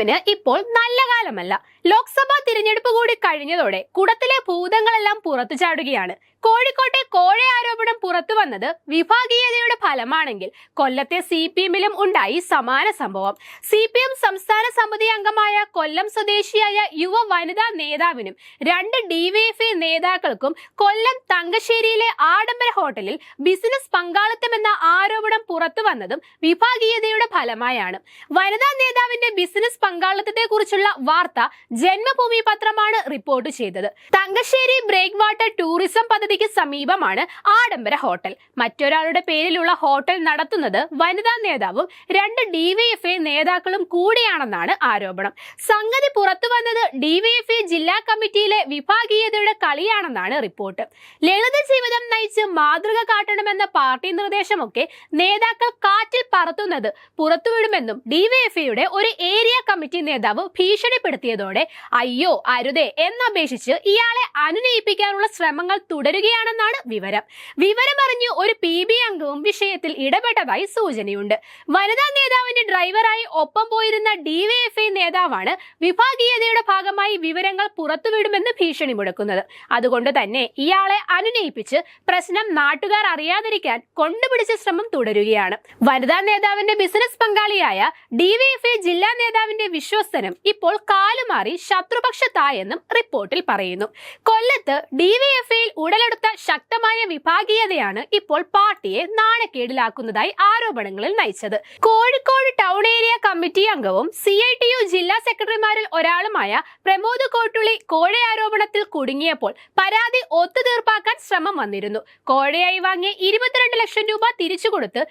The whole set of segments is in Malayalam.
എമ്മിന് ഇപ്പോൾ നല്ല കാലമല്ല. ലോക്സഭാ തിരഞ്ഞെടുപ്പ് കൂടി കഴിഞ്ഞതോടെ കുടത്തിലെ ഭൂതങ്ങളെല്ലാം പുറത്തു ചാടുകയാണ്. കോഴിക്കോട്ടെ കോഴ ആരോപണം പുറത്തു വന്നത് വിഭാഗീയതയുടെ ഫലമാണെങ്കിൽ കൊല്ലത്തെ സി പി എമ്മിലും ഉണ്ടായി സമാന സംഭവം. സി പി എം സംസ്ഥാന സമിതി അംഗമായ കൊല്ലം സ്വദേശിയായ യുവ വനിതാ നേതാവിനും രണ്ട് ഡിവൈഎഫ്ഐ നേതാക്കൾക്കും കൊല്ലം തങ്കശ്ശേരിയിലെ ആഡംബര ഹോട്ടലിൽ ബിസിനസ് പങ്കാളിത്തമെന്ന ആരോപണം പുറത്തു വന്നതും വിഭാഗീയതയുടെ ഫലമായാണ്. വനിതാ നേതാവിന്റെ ബിസിനസ് പങ്കാളിത്തത്തെക്കുറിച്ചുള്ള വാർത്ത ജന്മഭൂമി പത്രമാണ് റിപ്പോർട്ട് ചെയ്തത്. തങ്കശ്ശേരി ബ്രേക്ക് വാട്ടർ ടൂറിസം പദ്ധതിക്ക് സമീപമാണ് ആഡംബര ഹോട്ടൽ. മറ്റൊരാളുടെ പേരിലുള്ള ഹോട്ടൽ നടത്തുന്നത് വനിതാ നേതാവും രണ്ട് ഡിവൈഎഫ്ഐ നേതാക്കളും കൂടിയാണെന്നാണ് ആരോപണം. സംഗതി പുറത്തു വന്നത് ഡിവൈഎഫ്ഐ ജില്ലാ കമ്മിറ്റിയിലെ വിഭാഗീയതയുടെ കളിയാണെന്നാണ് റിപ്പോർട്ട്. ലളിത ജീവിതം നയിച്ച് മാതൃക കാട്ടണമെന്ന പാർട്ടി നിർദ്ദേശമൊക്കെ നേതാക്കൾ കാറ്റിൽ പറത്തുന്നത് പുറത്തുവിടുമെന്നും ഡിവൈഎഫ്ഐയുടെ ഒരു ഏരിയ കമ്മിറ്റി നേതാവ് ഭീഷണിപ്പെടുത്തിയതോടെ അയ്യോ അരുതേ എന്നപേക്ഷിച്ച് ഇയാളെ അനുനയിപ്പിക്കാനുള്ള ശ്രമങ്ങൾ തുടരുകയാണെന്നാണ് വിവരം. വിവരമറിഞ്ഞ് ഒരു പി ബി അംഗവും വിഷയത്തിൽ ഇടപെട്ടതായി സൂചനയുണ്ട്. വനിതാ നേതാവിന്റെ ഡ്രൈവറായി ഒപ്പം പോയിരുന്ന ഡിവൈഎഫ്ഐ നേതാവാണ് വിഭാഗീയതയുടെ ഭാഗമായി വിവരങ്ങൾ പുറത്തുവിടുമെന്ന് ഭീഷണി മുടക്കുന്നത് അതുകൊണ്ട് തന്നെ ഇയാളെ അനുനയിപ്പിച്ച് പ്രശ്നം നാട്ടുകാർ അറിയാതിരിക്കാൻ കൊണ്ടുപിടിച്ച ശ്രമം തുടരുകയാണ്. വനിതാ നേതാവിന്റെ ബിസിനസ് പങ്കാളിയായ ഡിവൈഎഫ്ഐ ജില്ലാ നേതാവിന്റെ വിശ്വസ്തനും ഇപ്പോൾ കാലുമാറി ശത്രുപക്ഷത്തായെന്നും റിപ്പോർട്ടിൽ പറയുന്നു. കൊല്ലത്ത് ഡിവൈഎഫ്ഐയിൽ ഉടലെടുത്ത ശക്തമായ വിഭാഗീയതയാണ് ഇപ്പോൾ പാർട്ടിയെ നാണക്കേടിലാക്കുന്നതായി ആരോപണങ്ങളിൽ നയിച്ചത്. കോഴിക്കോട് ടൗൺ ഏരിയ കമ്മിറ്റി അംഗവും സി ഐ ടി യു ജില്ലാ സെക്രട്ടറിമാരിൽ ഒരാളുമായ പ്രമോദ് കോട്ടുളി കോഴ ആരോപണത്തിൽ കുടുങ്ങിയപ്പോൾ പരാതി ഒത്തുതീർപ്പാക്കാൻ ശ്രമം വന്നിരുന്നു. കോഴയായി വാങ്ങിയ ഇരുപത്തിരണ്ട് ലക്ഷം രൂപ തിരിച്ചു കൊടുത്ത്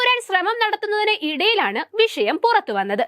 ഊരാൻ ശ്രമം നടത്തുന്നതിന് ഇടയിലാണ് വിഷയം പുറത്തു വന്നത്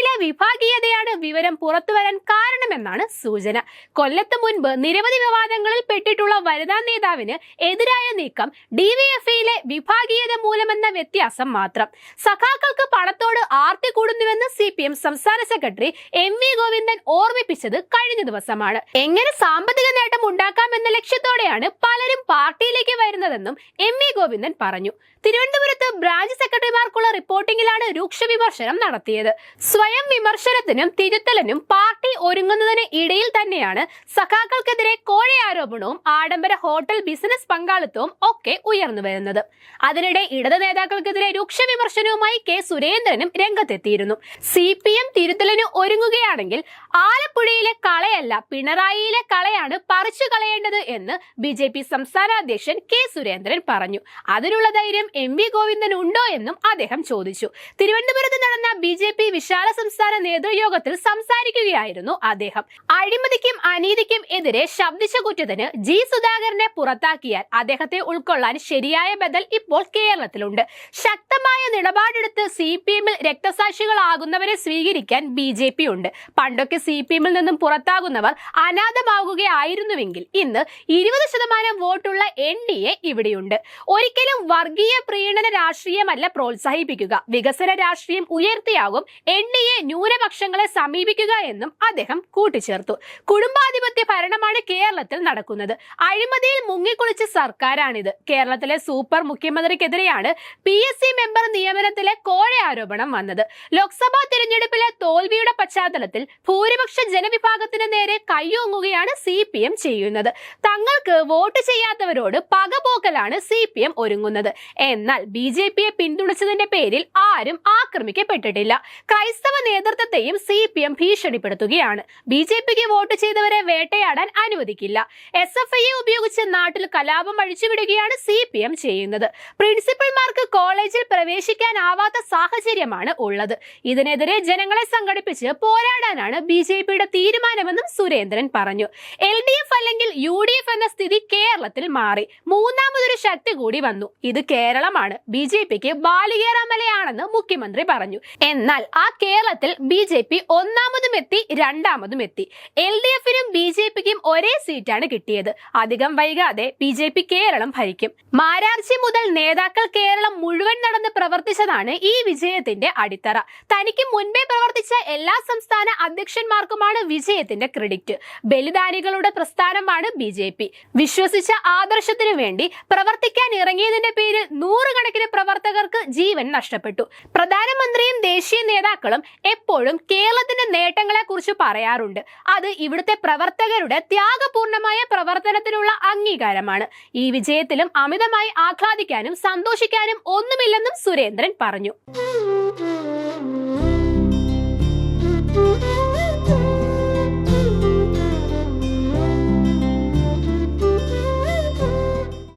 പാർട്ടിയിലെ വിഭാഗീയതയാണ്. വിവരം പുറത്തുവരാൻ കാരണമെന്നാണ് സൂചന. കൊല്ലത്ത് മുൻപ് നിരവധി വിവാദങ്ങളിൽ പെട്ടിട്ടുള്ള വനിതാ നേതാവിന് എതിരായ നീക്കം ഡിവൈഎഫ്ഐയിലെ വിഭാഗീയത മൂലമെന്ന വ്യത്യാസം മാത്രം. സഖാക്കൾക്ക് പണത്തോട് ആർത്തി കൂടുന്നുവെന്ന് സി പി എം സംസ്ഥാന സെക്രട്ടറി എം വി ഗോവിന്ദൻ ഓർമ്മിപ്പിച്ചത് കഴിഞ്ഞ ദിവസമാണ്. എങ്ങനെ സാമ്പത്തിക നേട്ടം ഉണ്ടാക്കാമെന്ന ലക്ഷ്യത്തോടെയാണ് പലരും പാർട്ടിയിലേക്ക് വരുന്നതെന്നും എം വി ഗോവിന്ദൻ പറഞ്ഞു. തിരുവനന്തപുരത്ത് ബ്രാഞ്ച് സെക്രട്ടറിമാർക്കുള്ള റിപ്പോർട്ടിംഗിലാണ് രൂക്ഷ വിമർശനം നടത്തിയത്. സ്വയം വിമർശനത്തിനും തിരുത്തലിനും പാർട്ടി ഒരുങ്ങുന്നതിന് ഇടയിൽ തന്നെയാണ് സഖാക്കൾക്കെതിരെ കോഴ ആരോപണവും ആഡംബര ഹോട്ടൽ ബിസിനസ് പങ്കാളിത്തവും ഒക്കെ ഉയർന്നു വരുന്നത്. അതിനിടെ ഇടത് നേതാക്കൾക്കെതിരെ രൂക്ഷ വിമർശനവുമായി കെ സുരേന്ദ്രനും രംഗത്തെത്തിയിരുന്നു. സി പി എം തിരുത്തലിന് ഒരുങ്ങുകയാണെങ്കിൽ ആലപ്പുഴയിലെ കളയല്ല പിണറായിയിലെ കളയാണ് പറിച്ചു കളയേണ്ടത് എന്ന് ബി ജെ പി സംസ്ഥാന അധ്യക്ഷൻ കെ സുരേന്ദ്രൻ പറഞ്ഞു. അതിനുള്ള ധൈര്യം എം വി ഗോവിന്ദൻ ഉണ്ടോ എന്നും അദ്ദേഹം ചോദിച്ചു. തിരുവനന്തപുരത്ത് നടന്ന ബി ജെ പി വിശാല സംസ്ഥാന നേതൃയോഗത്തിൽ സംസാരിക്കുകയായിരുന്നു അദ്ദേഹം. അഴിമതിക്കും അനീതിക്കും എതിരെ ശബ്ദിച്ച കുറ്റത്തിന് ജി സുധാകരനെ പുറത്താക്കിയാൽ അദ്ദേഹത്തെ ഉൾക്കൊള്ളാൻ ശരിയായ ബദൽ ഇപ്പോൾ കേരളത്തിലുണ്ട്. ശക്തമായ നിലപാടെടുത്ത് സി പി എമ്മിൽ രക്തസാക്ഷികളാകുന്നവരെ സ്വീകരിക്കാൻ ബി ജെ പി ഉണ്ട് പണ്ടൊക്കെ സി പി എമ്മിൽ നിന്നും പുറത്താകുന്നവർ അനാഥമാകുകയായിരുന്നുവെങ്കിൽ ഇന്ന് ഇരുപത് ശതമാനം വോട്ടുള്ള എൻ ഡി എ ഇവിടെയുണ്ട്. ഒരിക്കലും വർഗീയ പ്രീണന രാഷ്ട്രീയമല്ല പ്രോത്സാഹിപ്പിക്കുക. വികസന രാഷ്ട്രീയം ഉയർത്തിയാകും എൻ ഡി എ ന്യൂനപക്ഷങ്ങളെ സമീപിക്കുക എന്നും അദ്ദേഹം കൂട്ടിച്ചേർത്തു. കുടുംബാധിപത്യ ഭരണമാണ് കേരളത്തിൽ നടക്കുന്നത്. അഴിമതിയിൽ മുങ്ങിക്കുളിച്ച സർക്കാരാണിത്. കേരളത്തിലെ സൂപ്പർ മുഖ്യമന്ത്രിക്കെതിരെയാണ് പി എസ് സി മെമ്പർ നിയമനത്തിലെ കോഴ ആരോപണം വന്നത്. ലോക്സഭാ തിരഞ്ഞെടുപ്പിലെ തോൽവിയുടെ പശ്ചാത്തലത്തിൽ ഭൂരിപക്ഷ ജനവിഭാഗത്തിന് നേരെ കയ്യോങ്ങുകയാണ് സി ചെയ്യുന്നത്. തങ്ങൾക്ക് വോട്ട് ചെയ്യാത്തവരോട് പകപോക്കലാണ് സി പി എം ഒരുങ്ങുന്നത്. എന്നാൽ ബി ജെ പിയെ പിന്തുണച്ചതിന്റെ പേരിൽ ആരും ആക്രമിക്കപ്പെട്ടിട്ടില്ല. ക്രൈസ്തവ നേതൃത്വത്തെയും സി പി എം ഭീഷണിപ്പെടുത്തുകയാണ്. ബി ജെ പിക്ക് വോട്ട് ചെയ്തവരെ വേട്ടയാടാൻ അനുവദിക്കില്ല. എസ് എഫ് ഐയെ ഉപയോഗിച്ച് നാട്ടിൽ കലാപം അഴിച്ചുവിടുകയാണ് സി പി എം ചെയ്യുന്നത്. പ്രിൻസിപ്പൽമാർക്ക് കോളേജിൽ പ്രവേശിക്കാനാവാത്ത സാഹചര്യമാണ് ഉള്ളത്. ഇതിനെതിരെ ജനങ്ങളെ സംഘടിപ്പിച്ച് പോരാടാനാണ് ബി ജെ പിയുടെ തീരുമാനമെന്നും സുരേന്ദ്രൻ പറഞ്ഞു. എൽ ഡി എഫ് അല്ലെങ്കിൽ യു ഡി എഫ് എന്ന സ്ഥിതി കേരളത്തിൽ മാറി. മൂന്നാമതൊരു ശക്തി കൂടി വന്നു. ഇത് കേരളമാണ്. ബി ജെ പിക്ക് ബാലികേറാമലയാണെന്ന് മുഖ്യമന്ത്രി പറഞ്ഞു. എന്നാൽ ആ കേരളത്തിൽ ബി ജെ പി ഒന്നാമതും എത്തി രണ്ടാമതും എത്തി. എൽ ഡി എഫിനും ബി ജെ പിക്കും ഒരേ സീറ്റാണ് കിട്ടിയത്. അധികം വൈകാതെ ബി ജെ പി കേരളം ഭരിക്കും. മാരാർജി മുതൽ നേതാക്കൾ കേരളം മുഴുവൻ നടന്ന് പ്രവർത്തിച്ചതാണ് ഈ വിജയത്തിന്റെ അടിത്തറ. തനിക്ക് മുൻപേ പ്രവർത്തിച്ച എല്ലാ സംസ്ഥാന അധ്യക്ഷന്മാർക്കുമാണ് വിജയത്തിന്റെ ക്രെഡിറ്റ്. ബലിദാനികളുടെ പ്രസ്ഥാനമാണ് ബി ജെ പി. വിശ്വസിച്ച ആദർശത്തിനു വേണ്ടി പ്രവർത്തിക്കാൻ ഇറങ്ങിയതിന്റെ പേരിൽ നൂറുകണക്കിന് പ്രവർത്തകർക്ക് ജീവൻ നഷ്ടപ്പെട്ടു. പ്രധാനമന്ത്രിയും ദേശീയ നേതാക്കളും എപ്പോഴും കേരളത്തിന്റെ നേട്ടങ്ങളെ കുറിച്ച് പറയാറുണ്ട്. അത് ഇവിടുത്തെ പ്രവർത്തകരുടെ ത്യാഗപൂർണമായ പ്രവർത്തനത്തിനുള്ള അംഗീകാരമാണ്. ഈ വിജയത്തിലും അമിതമായി ആഹ്ലാദിക്കാനും സന്തോഷിക്കാനും ഒന്നുമില്ലെന്നും സുരേന്ദ്രൻ പറഞ്ഞു.